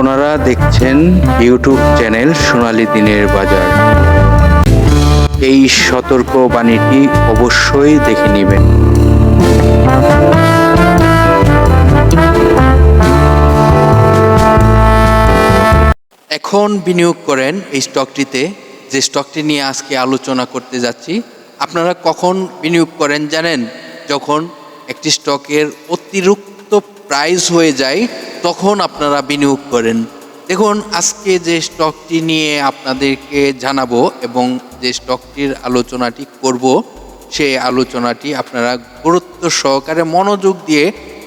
আপনারা দেখছেন YouTube channel সোনালি দিনের বাজার। এই সতর্ক বাণীটি অবশ্যই দেখে নেবেন। এখন বিনিয়োগ করেন এই স্টকটিতে। যে স্টকটি নিয়ে আজকে আলোচনা করতে যাচ্ছি, আপনারা কখন বিনিয়োগ করেন জানেন? যখন একটি স্টকের অতিরিক্ত প্রাইস হয়ে যায়, তখন আপনারা বিনিয়োগ করেন। দেখুন, আজকে যে স্টকটি নিয়ে আপনাদেরকে জানাব এবং যে স্টকটির আলোচনাটি করব, সেই আলোচনাটি আপনারা গুরুত্ব সহকারে মনোযোগ দিয়ে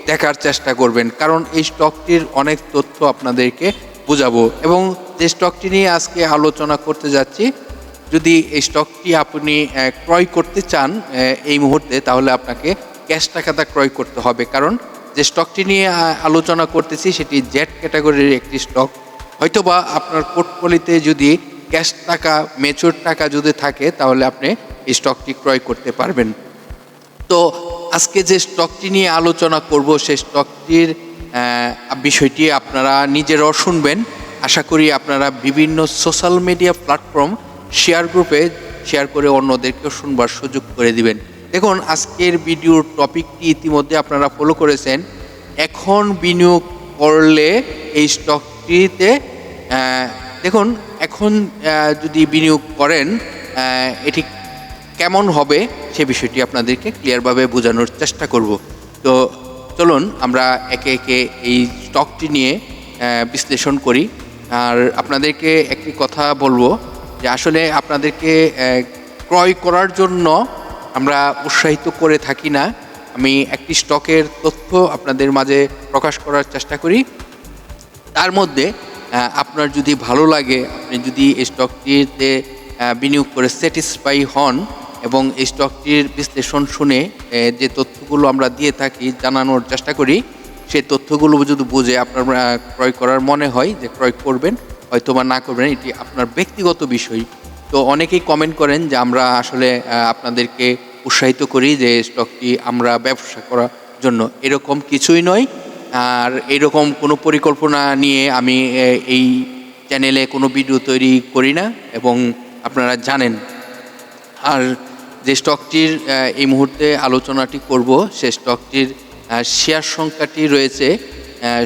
দেখার চেষ্টা করবেন। কারণ এই স্টকটির অনেক তথ্য আপনাদেরকে বোঝাবো। এবং যে স্টকটি নিয়ে আজকে আলোচনা করতে যাচ্ছি, যদি এই স্টকটি আপনি ক্রয় করতে চান এই মুহূর্তে, তাহলে আপনাকে ক্যাশ টাকাটা ক্রয় করতে হবে। কারণ যে স্টকটি নিয়ে আলোচনা করতেছি সেটি জেড ক্যাটাগরির একটি স্টক হয়তোবা আপনার পোর্টফোলিওতে যদি ক্যাশ টাকা মেচুর টাকা যদি থাকে, তাহলে আপনি এই স্টকটি ক্রয় করতে পারবেন। তো আজকে যে স্টকটি নিয়ে আলোচনা করব, সেই স্টকটির বিষয়টি আপনারা নিজেরাও শুনবেন। আশা করি আপনারা বিভিন্ন সোশ্যাল মিডিয়া প্ল্যাটফর্ম শেয়ার গ্রুপে শেয়ার করে অন্যদেরকেও শুনবার সুযোগ করে দিবেন। দেখুন, আজকের ভিডিওর টপিকটি ইতিমধ্যে আপনারা ফলো করেছেন। এখন বিনিয়োগ করলে এই স্টকটিতে দেখুন, এখন যদি বিনিয়োগ করেন এটি কেমন হবে সে বিষয়টি আপনাদেরকে ক্লিয়ারভাবে বোঝানোর চেষ্টা করব। তো চলুন, আমরা একে একে এই স্টকটি নিয়ে বিশ্লেষণ করি। আর আপনাদেরকে একটি কথা বলব যে আসলে আপনাদেরকে ক্রয় করার জন্য আমরা উৎসাহিত করে থাকি না। আমি একটি স্টকের তথ্য আপনাদের মাঝে প্রকাশ করার চেষ্টা করি। তার মধ্যে আপনার যদি ভালো লাগে, আপনি যদি এই স্টকটিতে বিনিয়োগ করে স্যাটিসফাই হন এবং এই স্টকটির বিশ্লেষণ শুনে যে তথ্যগুলো আমরা দিয়ে থাকি, জানানোর চেষ্টা করি সেই তথ্যগুলো যদি বুঝে আপনার ক্রয় করার মনে হয় যে ক্রয় করবেন, হয়তো বা না করবেন, এটি আপনার ব্যক্তিগত বিষয়। তো অনেকেই কমেন্ট করেন যে আমরা আসলে আপনাদেরকে উৎসাহিত করি যে স্টকটি আমরা ব্যবসা করার জন্য। এরকম কিছুই নয়। আর এরকম কোনো পরিকল্পনা নিয়ে আমি এই চ্যানেলে কোনো ভিডিও তৈরি করি না এবং আপনারা জানেন। আর যে স্টকটির এই মুহূর্তে আলোচনাটি করব, সে স্টকটির শেয়ার সংখ্যাটি রয়েছে।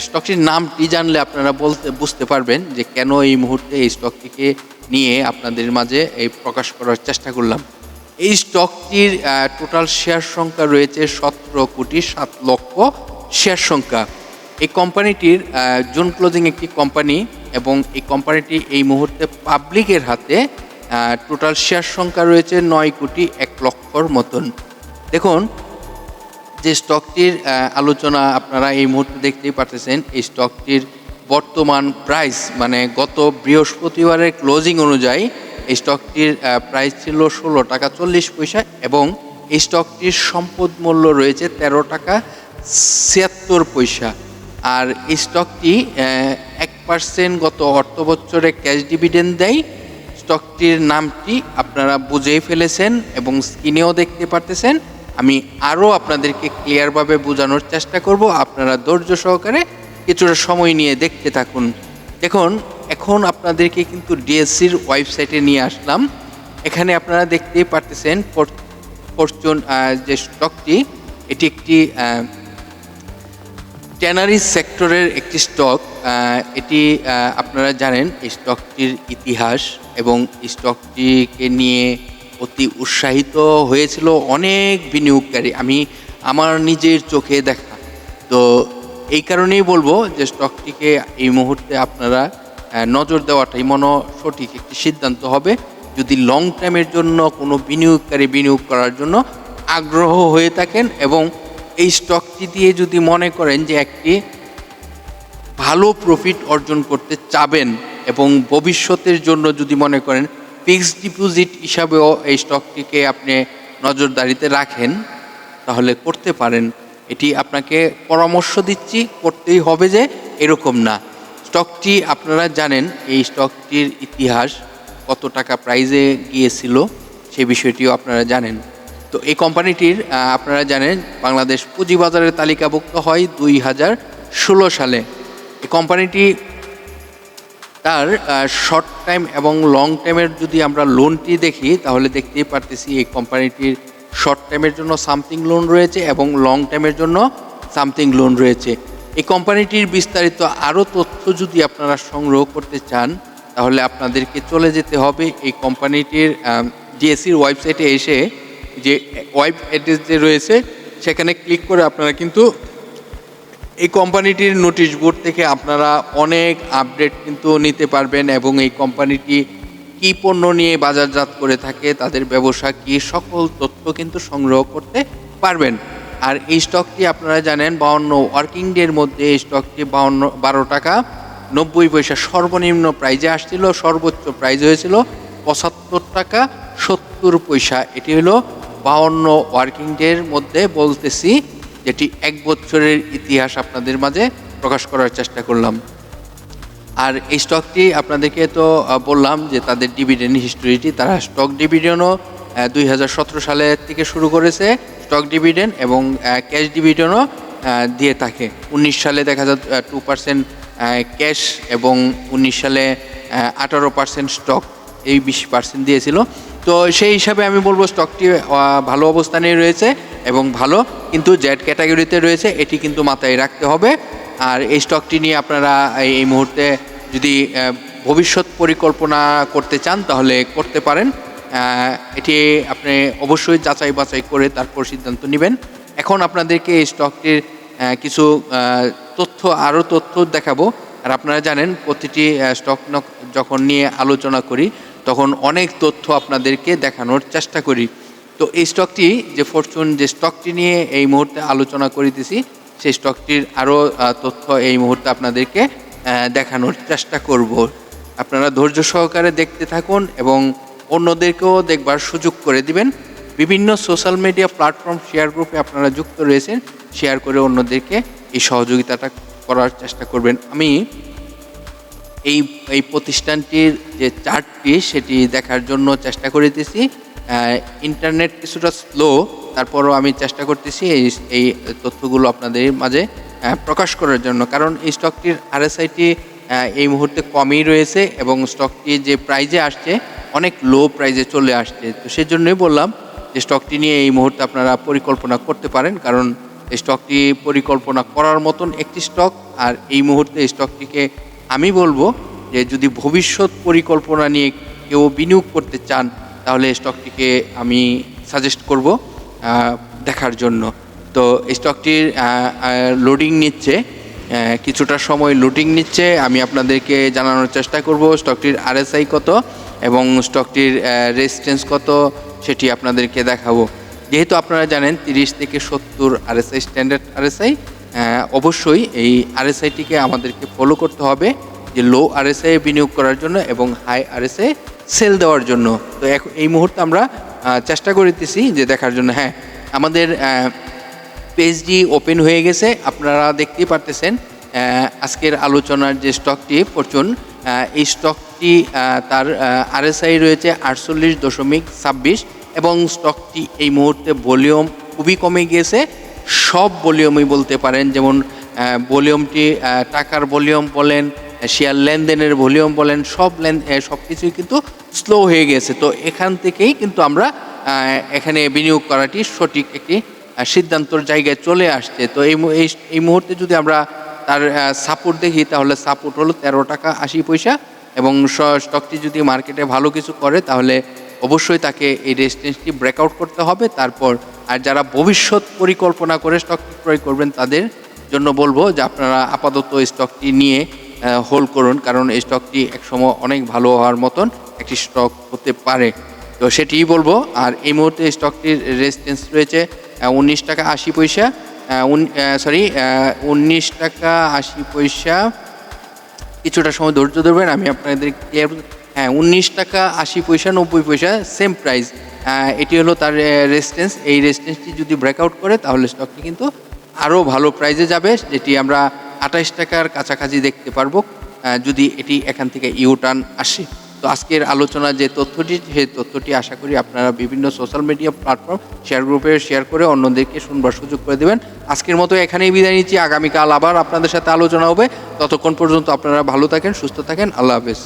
স্টকটির নামটি জানলে আপনারা বলতে, বুঝতে পারবেন যে কেন এই মুহূর্তে এই স্টকটিকে নিয়ে আপনাদের মাঝে এই প্রকাশ করার চেষ্টা করলাম। এই স্টকটির টোটাল শেয়ার সংখ্যা রয়েছে সতেরো কোটি সাত লক্ষ শেয়ার সংখ্যা। এই কোম্পানিটির জুন ক্লোজিং একটি কোম্পানি এবং এই কোম্পানিটি এই মুহূর্তে পাবলিকের হাতে টোটাল শেয়ার সংখ্যা রয়েছে নয় কোটি এক লক্ষর মতন। দেখুন, যে স্টকটির আলোচনা আপনারা এই মুহূর্তে দেখতেই পারতেছেন, এই স্টকটির বর্তমান প্রাইস মানে গত বৃহস্পতিবারের ক্লোজিং অনুযায়ী এই স্টকটির প্রাইস ছিল ষোলো টাকা চল্লিশ পয়সা এবং এই স্টকটির সম্পদ মূল্য রয়েছে তেরো টাকা ছিয়াত্তর পয়সা। আর এই স্টকটি এক পার্সেন্ট গত অর্থ বছরে ক্যাশ ডিভিডেন্ড দেয়। স্টকটির নামটি আপনারা বুঝেই ফেলেছেন এবং স্ক্রিনেও দেখতে পারতেছেন। আমি আরও আপনাদেরকে ক্লিয়ারভাবে বোঝানোর চেষ্টা করব। আপনারা ধৈর্য সহকারে কিছুটা সময় নিয়ে দেখতে থাকুন। দেখুন, এখন আপনাদেরকে কিন্তু ডিএসসির ওয়েবসাইটে নিয়ে আসলাম। এখানে আপনারা দেখতেই পারতেছেন ফরচুন যে স্টকটি, এটি একটি ট্যানারি সেক্টরের একটি স্টক। এটি আপনারা জানেন, এই স্টকটির ইতিহাস এবং স্টকটিকে নিয়ে অতি উৎসাহিত হয়েছিল অনেক বিনিয়োগকারী। আমি আমার নিজের চোখে দেখা। তো এই কারণেই বলব যে স্টকটিকে এই মুহূর্তে আপনারা নজর দেওয়াটাই মনে সঠিক একটি সিদ্ধান্ত হবে। যদি লং টাইমের জন্য কোনো বিনিয়োগকারী বিনিয়োগ করার জন্য আগ্রহ হয়ে থাকেন এবং এই স্টকটি দিয়ে যদি মনে করেন যে একটি ভালো প্রফিট অর্জন করতে চাবেন এবং ভবিষ্যতের জন্য যদি মনে করেন ফিক্সড ডিপোজিট হিসাবেও এই স্টকটিকে আপনি নজরদারিতে রাখেন, তাহলে করতে পারেন। এটি আপনাকে পরামর্শ দিচ্ছি, করতেই হবে যে এরকম না। স্টকটি আপনারা জানেন, এই স্টকটির ইতিহাস কত টাকা প্রাইজে গিয়েছিল সে বিষয়টিও আপনারা জানেন। তো এই কোম্পানিটির আপনারা জানেন, বাংলাদেশ পুঁজিবাজারের তালিকাভুক্ত হয় দুই হাজার ষোলো সালে। এই কোম্পানিটি তার শর্ট টাইম এবং লং টাইমের যদি আমরা লোনটি দেখি, তাহলে দেখতেই পারতেছি এই কোম্পানিটির শর্ট টাইমের জন্য সামথিং লোন রয়েছে এবং লং টাইমের জন্য সামথিং লোন রয়েছে। এই কোম্পানিটির বিস্তারিত আরও তথ্য যদি আপনারা সংগ্রহ করতে চান, তাহলে আপনাদেরকে চলে যেতে হবে এই কোম্পানিটির ডিএসসির ওয়েবসাইটে এসে যে ওয়েব অ্যাড্রেস যে রয়েছে, সেখানে ক্লিক করে আপনারা কিন্তু এই কোম্পানিটির নোটিশ বোর্ড থেকে আপনারা অনেক আপডেট কিন্তু নিতে পারবেন এবং এই কোম্পানিটি কী পণ্য নিয়ে বাজারজাত করে থাকে, তাদের ব্যবসা কী, সকল তথ্য কিন্তু সংগ্রহ করতে পারবেন। আর এই স্টকটি আপনারা জানেন, বাউন্ন ওয়ার্কিং ডের মধ্যে এই স্টকটি বাউন্ন, বারো টাকা নব্বই পয়সা সর্বনিম্ন প্রাইজে আসছিল, সর্বোচ্চ প্রাইজ হয়েছিল পঁচাত্তর টাকা সত্তর পয়সা। এটি হলো বাউন্ন ওয়ার্কিং ডের মধ্যে বলতেছি, যেটি এক বছরের ইতিহাস আপনাদের মাঝে প্রকাশ করার চেষ্টা করলাম। আর এই স্টকটি আপনাদেরকে তো বললাম যে তাদের ডিভিডেন্ড হিস্টোরিটি তারা স্টক ডিভিডেন্ডও দুই হাজার সতেরো সালে থেকে শুরু করেছে স্টক ডিভিডেন্ড এবং ক্যাশ ডিভিডেন্ডও দিয়ে থাকে। উনিশ সালে দেখা যায় টু পার্সেন্ট ক্যাশ এবং উনিশ সালে আঠারো পার্সেন্ট স্টক এই বিশ পার্সেন্ট দিয়েছিল। তো সেই হিসাবে আমি বলব স্টকটি ভালো অবস্থানে রয়েছে এবং ভালো, কিন্তু জেড ক্যাটাগরিতে রয়েছে, এটি কিন্তু মাথায় রাখতে হবে। আর এই স্টকটি নিয়ে আপনারা এই মুহূর্তে যদি ভবিষ্যৎ পরিকল্পনা করতে চান, তাহলে করতে পারেন। এটি আপনি অবশ্যই যাচাই বাছাই করে তারপর সিদ্ধান্ত নেবেন। এখন আপনাদেরকে এই স্টকটির কিছু তথ্য, আরও তথ্য দেখাবো। আর আপনারা জানেন, প্রতিটি স্টক যখন নিয়ে আলোচনা করি, তখন অনেক তথ্য আপনাদেরকে দেখানোর চেষ্টা করি। তো এই স্টকটি যে ফরচুন যে স্টকটি নিয়ে এই মুহূর্তে আলোচনা করিতেছি সেই স্টকটির আরও তথ্য এই মুহূর্তে আপনাদেরকে দেখানোর চেষ্টা করব। আপনারা ধৈর্য সহকারে দেখতে থাকুন এবং অন্যদেরকেও দেখবার সুযোগ করে দিবেন। বিভিন্ন সোশ্যাল মিডিয়া প্ল্যাটফর্ম শেয়ার গ্রুপে আপনারা যুক্ত রয়েছেন শেয়ার করে অন্যদেরকে এই সহযোগিতাটা করার চেষ্টা করবেন। আমি এই এই প্রতিষ্ঠানটির যে চার্টটি সেটি দেখার জন্য চেষ্টা করিতেছি। ইন্টারনেট কিছুটা স্লো তারপরও আমি চেষ্টা করতেছি এই এই তথ্যগুলো আপনাদের মাঝে প্রকাশ করার জন্য। কারণ এই স্টকটির আরএসআইটি এই মুহূর্তে কমই রয়েছে এবং স্টকটি যে প্রাইজে আসছে, অনেক লো প্রাইজে চলে আসছে। তো সেজন্যই বললাম যে স্টকটি নিয়ে এই মুহূর্তে আপনারা পরিকল্পনা করতে পারেন। কারণ এই স্টকটি পরিকল্পনা করার মতন একটি স্টক আর এই মুহূর্তে এই স্টকটিকে আমি বলব যে যদি ভবিষ্যৎ পরিকল্পনা নিয়ে কেউ বিনিয়োগ করতে চান তাহলে স্টকটিকে আমি সাজেস্ট করব দেখার জন্য। তো স্টকটির লোডিং নিচ্ছে কিছুটা সময় লোডিং নিচ্ছে, আমি আপনাদেরকে জানানোর চেষ্টা করব স্টকটির আরএসআই কত এবং স্টকটির রেজিস্ট্যান্স কত, সেটি আপনাদেরকে দেখাবো। যেহেতু আপনারা জানেন তিরিশ থেকে সত্তর আরএসআই স্ট্যান্ডার্ড আরএসআই অবশ্যই এই আরএসআইটিকে আমাদেরকে ফলো করতে হবে যে লো আরএসআই বিনিয়োগ করার জন্য এবং হাই আরএসআই সেল দেওয়ার জন্য। তো এই মুহূর্তে আমরা চেষ্টা করিতেছি যে দেখার জন্য। হ্যাঁ আমাদের পেজটি ওপেন হয়ে গেছে। আপনারা দেখতেই পারতেছেন আজকের আলোচনার যে স্টকটি ফরচুন এই স্টকটি তার আরএসআই রয়েছে আটচল্লিশ দশমিক ছাব্বিশ এবং স্টকটি এই মুহূর্তে ভলিউম খুবই কমে গিয়েছে সব ভলিউমই বলতে পারেন, যেমন ভলিউমটি টাকার ভলিউম বলেন শেয়ার লেনদেনের ভলিউম বলেন, সব লেন সব কিছুই কিন্তু স্লো হয়ে গেছে। তো এখান থেকেই কিন্তু আমরা এখানে বিনিয়োগ করাটি সঠিক একটি সিদ্ধান্তর জায়গায় চলে আসছে। তো এই এই মুহূর্তে যদি আমরা তার সাপোর্ট দেখি, তাহলে সাপোর্ট হলো তেরো টাকা আশি পয়সা এবং স্টকটি যদি মার্কেটে ভালো কিছু করে, তাহলে অবশ্যই তাকে এই রেজিস্ট্যান্সটি ব্রেকআউট করতে হবে। তারপর, আর যারা ভবিষ্যৎ পরিকল্পনা করে স্টকটি ক্রয় করবেন, তাদের জন্য বলব যে আপনারা আপাতত স্টকটি নিয়ে হোল্ড করুন, কারণ এই স্টকটি একসময় অনেক ভালো হওয়ার মতন একটি স্টক হতে পারে। তো সেটিই বলব, আর এই মুহূর্তে স্টকটির রেজিস্ট্যান্স রয়েছে উনিশ টাকা আশি পয়সা সরি উনিশ টাকা আশি পয়সা। কিছুটা সময় ধৈর্য ধরবেন, আমি আপনাদের হ্যাঁ উনিশ টাকা আশি পয়সা, নব্বই পয়সা সেম প্রাইস এটি হলো তার রেজিস্ট্যান্স এই রেজিস্ট্যান্সটি যদি ব্রেকআউট করে, তাহলে স্টকটি কিন্তু আরও ভালো প্রাইজে যাবে, যেটি আমরা আঠাইশ টাকার কাছাকাছি দেখতে পারব যদি এটি এখান থেকে ইউটার্ন আসে। তো তো আজকের আলোচনা যে তথ্যটি সেই তথ্যটি আশা করি আপনারা বিভিন্ন সোশ্যাল মিডিয়া প্ল্যাটফর্ম শেয়ার গ্রুপে শেয়ার করে অন্যদেরকে শুনবার সুযোগ করে দেবেন। আজকের মতো এখানেই বিদায় নিচ্ছি। আগামীকাল আবার আপনাদের সাথে আলোচনা হবে। ততক্ষণ পর্যন্ত আপনারা ভালো থাকেন, সুস্থ থাকেন। আল্লাহ হাফেজ।